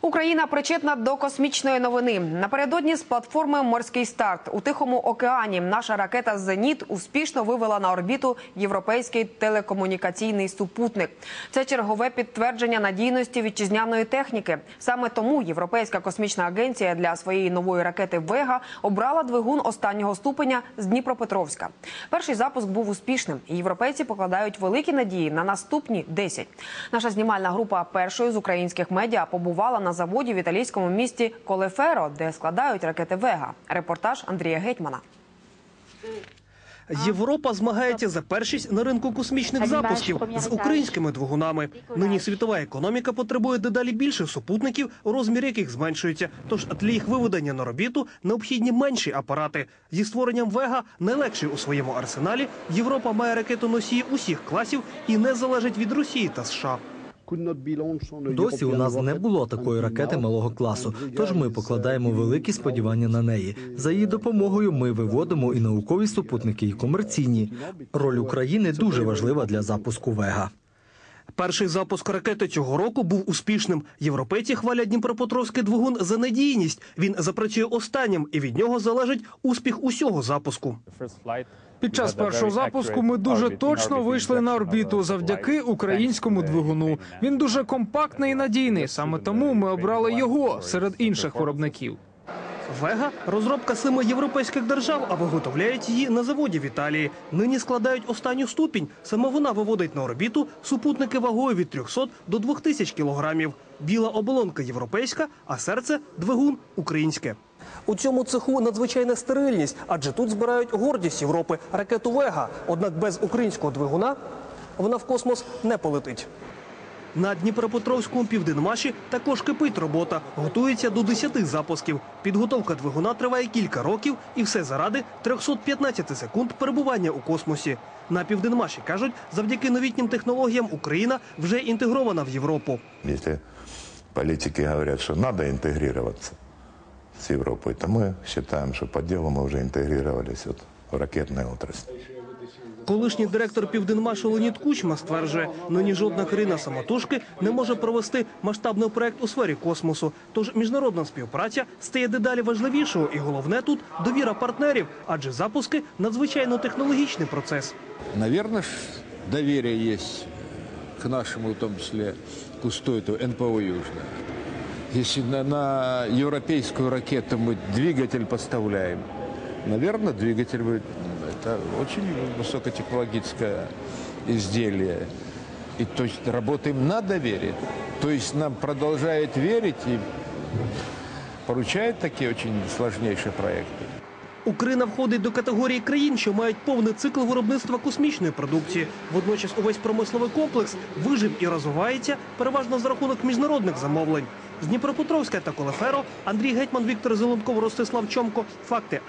Україна причетна до космічної новини. Напередодні з платформи Морський старт у Тихому океані наша ракета Зеніт успішно вивела на орбіту європейський телекомунікаційний супутник. Це чергове підтвердження надійності вітчизняної техніки. Саме тому Європейська космічна агенція для своєї нової ракети Вега обрала двигун останнього ступеня з Дніпропетровська. Перший запуск був успішним. і Європейці покладають великі надії на наступні 10. Наша знімальна група першої з українських медіа побувала на заводі в італійському місті Колеферо, де складають ракети Вега. Репортаж Андрія Гетьмана. Європа змагається за першість на ринку космічних запусків з українськими двигунами. Нині світова економіка потребує дедалі більше супутників, розмір яких зменшується. Тож для їх виведення на орбіту необхідні менші апарати. Зі створенням Вега найлегший у своєму арсеналі. Європа має ракетоносії усіх класів і не залежить від Росії та США. Досі у нас не було такої ракети малого класу, тож ми покладаємо великі сподівання на неї. За її допомогою ми виводимо і наукові супутники, і комерційні. Роль України дуже важлива для запуску Вега. Перший запуск ракети цього року був успішним. Європейці хвалять Дніпропетровський двигун за надійність. Він запрацює останнім, і від нього залежить успіх усього запуску. Під час першого запуску ми дуже точно вийшли на орбіту завдяки українському двигуну. Він дуже компактний і надійний. Саме тому ми обрали його серед інших виробників. Вега розробка семи європейських держав, а виготовляють її на заводі в Італії. Нині складають останню ступінь. Саме вона виводить на орбіту супутники вагою від 300 до 2000 кілограмів. Біла оболонка європейська, а серце двигун українське. У цьому цеху надзвичайна стерильність, адже тут збирають гордість Європи ракету Вега. Однак без українського двигуна вона в космос не полетить. На Дніпропетровському південмаші також кипить робота. Готується до 10 запусків. Підготовка двигуна триває кілька років, і все заради 315 секунд перебування у космосі. На південмаші кажуть, завдяки новітнім технологіям Україна вже інтегрована в Європу. Если политики говорят, что надо интегрироваться с Европой, то мы считаем, что по делу мы уже интегрировались вот в ракетной отрасли. Колишній директор Південмашу Леонід Кучма стверджує, нині жодна країна самотужки не може провести масштабний проект у сфері космосу. Тож міжнародна співпраця стає дедалі важливішою, і головне тут довіра партнерів, адже запуски надзвичайно технологічний процес. Наверное, ж доверие есть к нашему, в том числе, кусту НПО Южная. Если на, на европейскую ракету мы двигатель поставляем, наверное, двигатель будет, это очень высокотехнологическое изделие. И то есть работаем на доверие. То есть нам продолжает верить и поручает такие очень сложнейшие проекты. Україна входить до категорії країн, що мають повний цикл виробництва космічної продукції. Водночас увесь промисловий комплекс вижив і розвивається переважно за рахунок міжнародних замовлень. З Дніпропетровська та Колеферо Андрій Гетьман, Віктор Зеленков, Ростислав Чомко. Факти